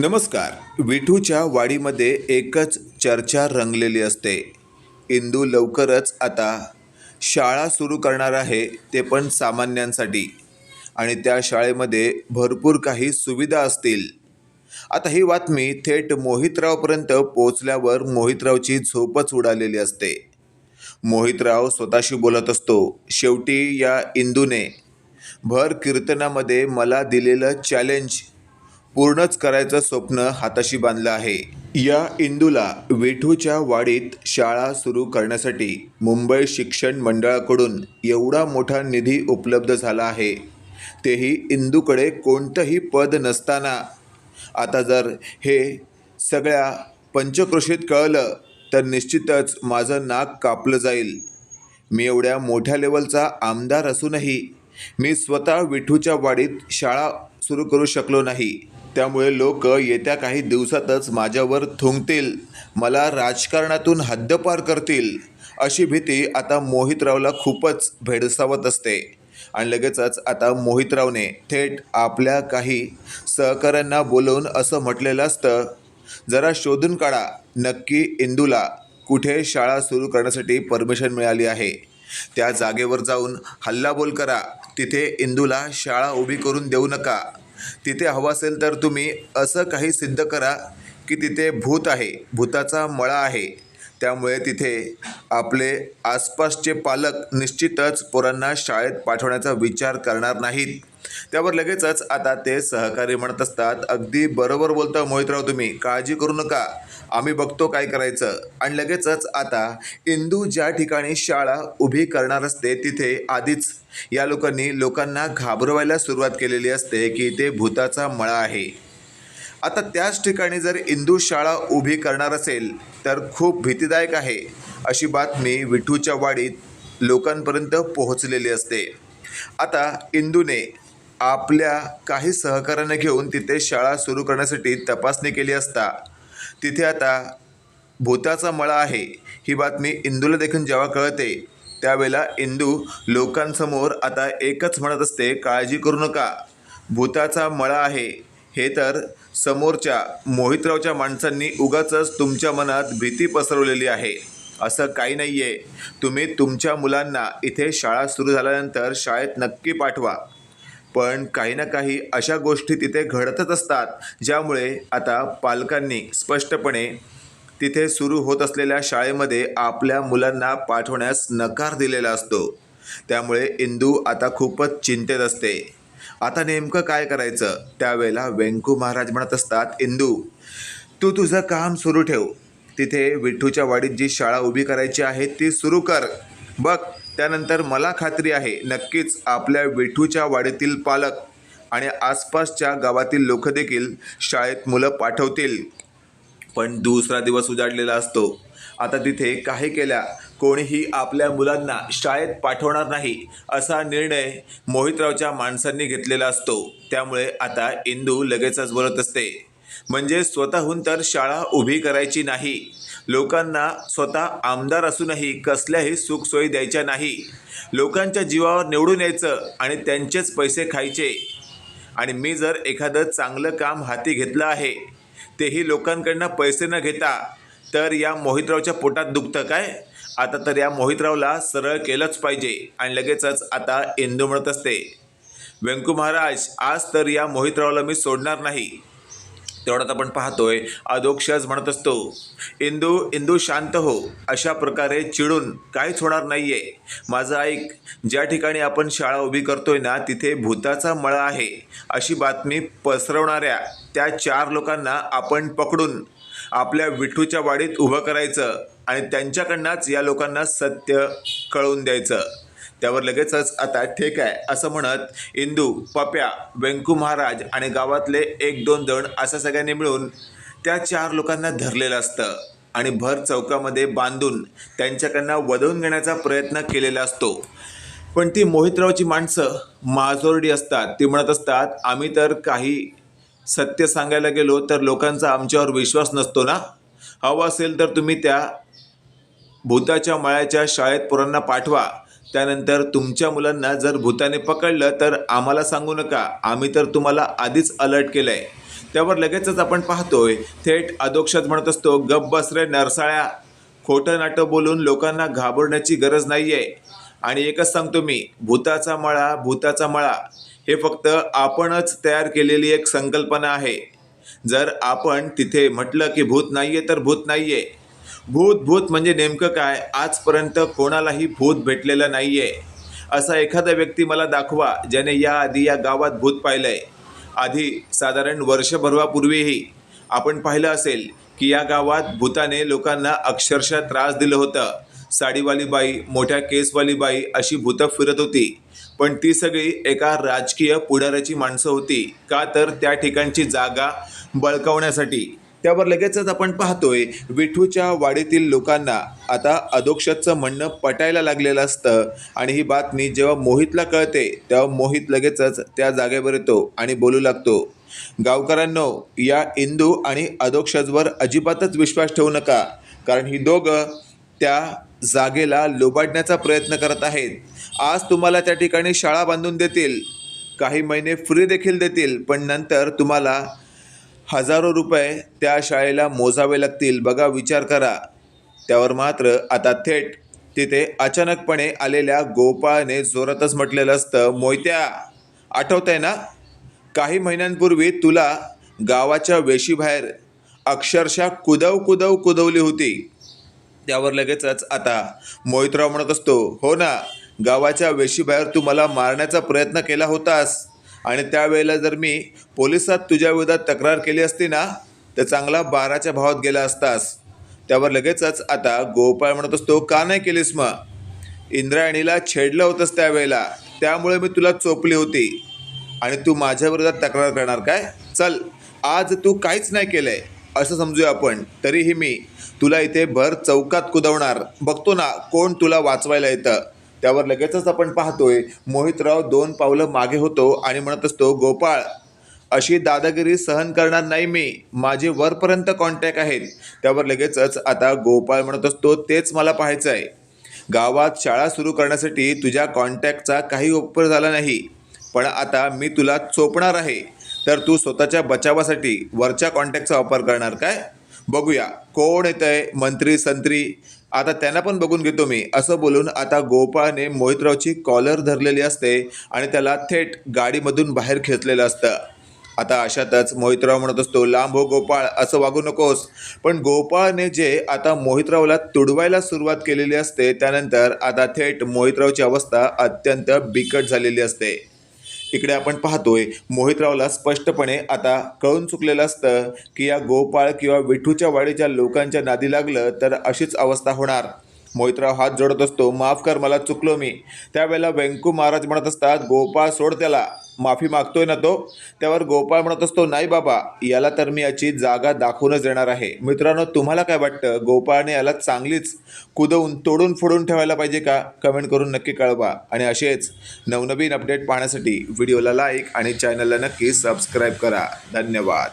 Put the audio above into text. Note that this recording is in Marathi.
नमस्कार. विठूच्या वाडीमध्ये एकच चर्चा रंगलेली असते. इंदू लवकरच आता शाळा सुरू करणार आहे ते पण सामान्यांसाठी. आणि त्या शाळेमध्ये भरपूर काही सुविधा असतील. आता ही बातमी थेट मोहितरावपर्यंत पोचल्यावर मोहितरावची झोपच उडालेली असते. मोहितराव स्वतःशी बोलत असतो शेवटी या इंदूने भर कीर्तनामध्ये मला दिलेलं चॅलेंज पूर्णच करायचं स्वप्न हाताशी बांधलं आहे. या इंदूला विठूच्या वाडीत शाळा सुरू करण्यासाठी मुंबई शिक्षण मंडळाकडून एवढा मोठा निधी उपलब्ध झाला आहे. तेही इंदूकडे कोणतंही पद नसताना. आता जर हे सगळ्या पंचक्रोशीत कळलं तर निश्चितच माझं नाक कापलं जाईल. मी एवढ्या मोठ्या लेवलचा आमदार असूनही मी स्वतः विठूच्या वाडीत शाळा सुरू करू शकलो नाही. त्यामुळे लोक येत्या काही दिवसातच माझ्यावर थुंकतील. मला राजकारणातून हद्दपार करतील. अशी भीती आता मोहितरावला खूपच भेडसावत असते. आणि लगेचच आता मोहितरावने थेट आपल्या काही सहकाऱ्यांना बोलवून असं म्हटलेलं असतं जरा शोधून काढा. नक्की इंदूला कुठे शाळा सुरू करण्यासाठी परमिशन मिळाली आहे. त्या जागेवर जाऊन हल्लाबोल करा. तिथे इंदूला शाळा उभी करून देऊ नका. तिथे हवं असेल तर तुम्ही असं काही सिद्ध करा की तिथे भूत आहे. भूताचा मळा आहे. त्यामुळे तिथे आपले आसपासचे पालक निश्चितच पोरांना शाळेत पाठवण्याचा विचार करणार नाहीत. त्यावर लगेचच आता ते सहकारी म्हणत असतात अगदी बरोबर बोलता मोहितराव तुम्ही. काळजी करू नका. आम्ही बघतो काय करायचं. आणि लगेचच आता इंदू ज्या ठिकाणी शाळा उभी करणार असते तिथे आधीच या लोकांनी लोकांना घाबरवायला सुरुवात केलेली असते की ते भूताचा मळा आहे. आता त्याच ठिकाणी जर इंदू शाळा उभी करणार असेल तर खूप भीतीदायक आहे अशी बातमी विठूच्या वाडीत लोकांपर्यंत पोहोचलेली असते. आता इंदूने आपल्या काही सहकाऱ्यांना घेऊन तिथे शाळा सुरू करण्यासाठी तपासणी केली असता तिथे आता भूताचा मळा आहे. ही बातमी इंदूला देखील जेव्हा कळते त्यावेळेला इंदू लोकांसमोर आता एकच म्हणत असते काळजी करू नका. भूताचा मळा आहे. हे तर समोरच्या मोहितरावच्या माणसांनी उगाचच तुमच्या मनात भीती पसरवलेली आहे. असं काही नाही आहे तुम्ही तुमच्या मुलांना इथे शाळा सुरू झाल्यानंतर शाळेत नक्की पाठवा. पण काही ना काही अशा गोष्टी तिथे घडतच असतात ज्यामुळे आता पालकांनी स्पष्टपणे तिथे सुरू होत असलेल्या शाळेमध्ये आपल्या मुलांना पाठवण्यास नकार दिलेला असतो. त्यामुळे इंदू आता खूपच चिंतेत असते. आता नेमकं काय करायचं? त्यावेळेला व्यंकू महाराज म्हणत असतात इंदू तू तुझं काम सुरू ठेव. तिथे विठ्ठूच्या वाडीत जी शाळा उभी करायची आहे ती सुरू कर. बघ त्यानंतर मला खात्री आहे नक्कीच आपल्या विठूच्या वाडीतील पालक आणि आसपासच्या गावातील लोक देखील शाळेत मुलं पाठवतील. पण दुसरा दिवस उजाडलेला असतो. आता तिथे काही केल्या कोणीही आपल्या मुलांना शाळेत पाठवणार नाही असा निर्णय मोहितरावच्या माणसांनी घेतलेला असतो. त्यामुळे आता इंदू लगेचच बोलत असते. म्हणजे स्वतःहून तर शाळा उभी करायची नाही. लोकांना स्वतः आमदार असूनही कसल्याही सुखसोयी द्यायच्या नाही. लोकांच्या जीवावर निवडून यायचं आणि त्यांचेच पैसे खायचे. आणि मी जर एखादं चांगलं काम हाती घेतलं आहे तेही लोकांकडनं पैसे न घेता तर या मोहितरावच्या पोटात दुखतं काय? आता तर या मोहितरावला सरळ केलंच पाहिजे आणि लगेचच आता इंदू म्हणत असते व्यंकू महाराज आज तर या मोहितरावला मी सोडणार नाही. तेवढ्यात आपण पाहतोय अधोक्षज म्हणत असतो इंदू इंदू शांत हो अशा प्रकारे चिडून काहीच होणार नाहीये. माझं ऐक ज्या ठिकाणी आपण शाळा उभी करतोय ना तिथे भूताचा मळा आहे. अशी बातमी पसरवणाऱ्या त्या चार लोकांना आपण पकडून आपल्या विठूच्या वाडीत उभं करायचं आणि त्यांच्याकडनंच या लोकांना सत्य कळवून द्यायचं. त्यावर लगेचच आता ठीक आहे. असं म्हणत इंदू पप्या व्यंकू महाराज आणि गावातले एक दोन जण असं सगळ्यांनी मिळून त्या चार लोकांना धरलेलं असतं आणि भर चौकामध्ये बांधून त्यांच्याकडनं वधवून घेण्याचा प्रयत्न केलेला असतो. पण ती मोहितरावची माणसं माजोरडी असतात. ती म्हणत असतात आम्ही तर काही सत्य सांगायला गेलो तर लोकांचा आमच्यावर विश्वास नसतो ना? हवं असेल तर तुम्ही त्या भूताच्या मळ्याच्या शाळेत पोरांना पाठवा. त्यानंतर तुमच्या मुलांना जर भूताने पकडलं तर आम्हाला सांगू नका. आम्ही तर तुम्हाला आधीच अलर्ट केलं आहे त्यावर लगेचच आपण पाहतोय थेट अधोक्षात म्हणत असतो गप रे नरसाळ्या. खोटं नाटं बोलून लोकांना घाबरण्याची गरज नाही आहे आणि एकच सांगतो मी भूताचा मळा भूताचा मळा. हे फक्त आपणच तयार केलेली एक संकल्पना आहे. जर आपण तिथे म्हटलं की भूत नाही आहे तर भूत नाही आहे भूत भूत म्हणजे नेमकं काय? आजपर्यंत कोणालाही भूत भेटलेलं नाही आहे असा एखादा व्यक्ती मला दाखवा ज्याने याआधी या गावात भूत पाहिलंय. आधी साधारण वर्षभरवापूर्वीही आपण पाहिलं असेल की या गावात भूताने लोकांना अक्षरशः त्रास दिलं होतं. साडीवाली बाई मोठ्या केसवाली बाई अशी भूतं फिरत होती. पण ती सगळी एका राजकीय पुढाऱ्याची माणसं होती. का तर त्या ठिकाणची जागा बळकावण्यासाठी. त्यावर लगेचच आपण पाहतोय विठूच्या वाडीतील लोकांना. आता अधोक्षतचं म्हणणं पटायला लागलेलं असतं आणि ही बातमी जेव्हा मोहितला कळते तेव्हा मोहित लगेचच त्या जागेवर येतो आणि बोलू लागतो. गावकऱ्यांनो या इंदू आणि अधोक्षजवर अजिबातच विश्वास ठेवू नका कारण ही दोघं त्या जागेला लोबाडण्याचा प्रयत्न करत आहेत. आज तुम्हाला त्या ठिकाणी शाळा बांधून देतील काही महिने फ्री देखील देतील पण नंतर तुम्हाला हजारो रुपये त्या शाळेला मोजावे लागतील. बघा विचार करा. त्यावर मात्र आता थेट तिथे अचानकपणे आलेल्या गोपाळने जोरातच म्हटलेलं असतं मोयत्या आहे ना? काही महिन्यांपूर्वी तुला गावाच्या वेशीबाहेर अक्षरशः कुदव कुदव कुदवली होती. त्यावर लगेचच आता मोहितराव म्हणत असतो हो ना गावाच्या वेशीबाहेर तू मला मारण्याचा प्रयत्न केला होतास. आणि त्यावेळेला जर मी पोलिसात तुझ्या विरोधात तक्रार केली असती ना तर चांगला बाराच्या भावात गेला असतास. त्यावर लगेचच आता गोपाळ म्हणत असतो का नाही केलीस मग? इंद्रायणीला छेडलं होतंस त्यावेळेला. त्यामुळे मी तुला चोपली होती. आणि तू माझ्या विरोधात तक्रार करणार काय? चल आज तू काहीच नाही केलंय. असं समजूया आपण. तरीही मी तुला इथे भर चौकात कुदवणार. बघतो ना कोण तुला वाचवायला येतं. त्यावर लगेचच आपण पाहतोय मोहितराव दोन पावलं मागे होतो आणि म्हणत असतो गोपाळ अशी दादागिरी सहन करणार नाही मी. माझे वरपर्यंत कॉन्टॅक्ट आहेत. त्यावर लगेचच आता गोपाळ म्हणत असतो तेच मला पाहायचं आहे गावात शाळा सुरू करण्यासाठी तुझ्या कॉन्टॅक्टचा काही उपयोग झाला नाही. पण आता मी तुला चोपणार आहे. तर तू स्वतःच्या बचावासाठी वरच्या कॉन्टॅक्टचा वापर करणार काय? बघूया. कोण येत आहे मंत्री संत्री? आता त्यांना पण बघून घेतो मी. असं बोलून आता गोपाळने मोहितरावची कॉलर धरलेली असते आणि त्याला थेट गाडीमधून बाहेर खेचलेलं असतं. आता अशातच मोहितराव म्हणत असतो लांब हो गोपाळ असं वागू नकोस. पण गोपाळने जे आता मोहितरावला तुडवायला सुरुवात केलेली असते त्यानंतर आता थेट मोहितरावची अवस्था अत्यंत बिकट झालेली असते. इकडे आपण पाहतोय मोहितरावला स्पष्टपणे आता कळून चुकलेलं असतं की या गोपाळ किंवा विठूच्या वाडीच्या लोकांच्या नादी लागलं तर अशीच अवस्था होणार. मोहितराव हात जोडत असतो. माफ कर मला चुकलो मी. त्यावेळेला व्यंकू महाराज म्हणत असतात गोपाळ सोड त्याला. माफी मागतोय ना तो? त्यावर गोपाळ म्हणत असतो नाही बाबा याला तर मी याची जागा दाखवूनच देणार आहे. मित्रांनो तुम्हाला काय वाटतं? गोपाळने याला चांगलीच कुदवून तोडून फोडून ठेवायला पाहिजे का? कमेंट करून नक्की कळवा. आणि असेच नवनवीन अपडेट पाहण्यासाठी व्हिडिओला लाईक आणि चॅनलला नक्की सबस्क्राईब करा. धन्यवाद.